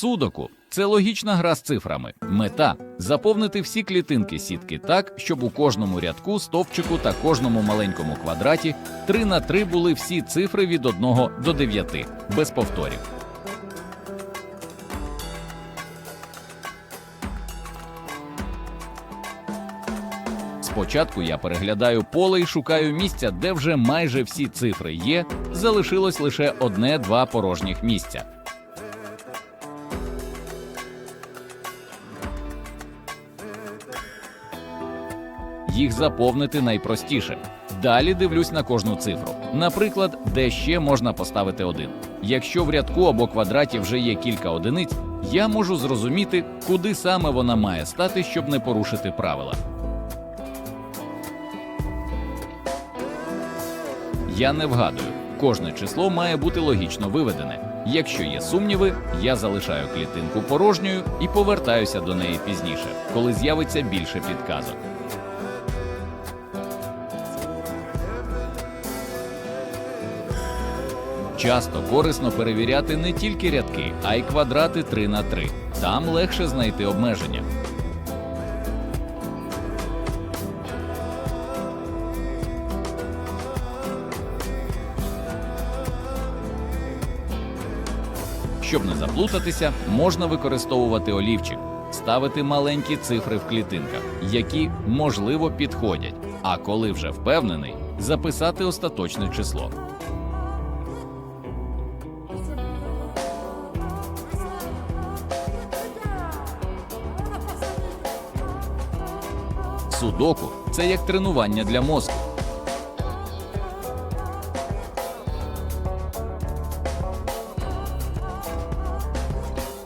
Судоку це логічна гра з цифрами. Мета заповнити всі клітинки сітки так, щоб у кожному рядку, стовпчику та кожному маленькому квадраті 3 на 3 були всі цифри від 1 до 9, без повторів. Спочатку я переглядаю поле і шукаю місця, де вже майже всі цифри є, залишилось лише одне-два порожніх місця. Їх заповнити найпростіше. Далі дивлюсь на кожну цифру. Наприклад, де ще можна поставити один. Якщо в рядку або квадраті вже є кілька одиниць, я можу зрозуміти, куди саме вона має стати, щоб не порушити правила. Я не вгадую. Кожне число має бути логічно виведене. Якщо є сумніви, я залишаю клітинку порожньою і повертаюся до неї пізніше, коли з'явиться більше підказок. Часто корисно перевіряти не тільки рядки, а й квадрати 3 на 3. Там легше знайти обмеження. Щоб не заплутатися, можна використовувати олівчик, ставити маленькі цифри в клітинках, які можливо підходять. А коли вже впевнений, записати остаточне число. Судоку це як тренування для мозку.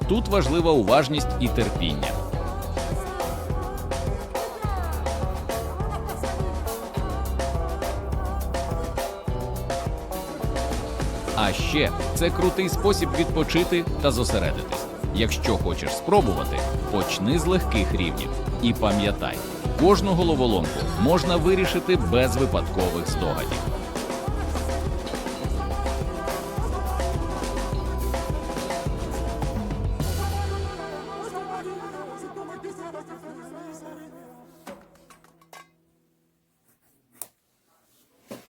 Тут важлива уважність і терпіння. А ще це крутий спосіб відпочити та зосередитись. Якщо хочеш спробувати, почни з легких рівнів. І пам'ятай, кожну головоломку можна вирішити без випадкових здогадів.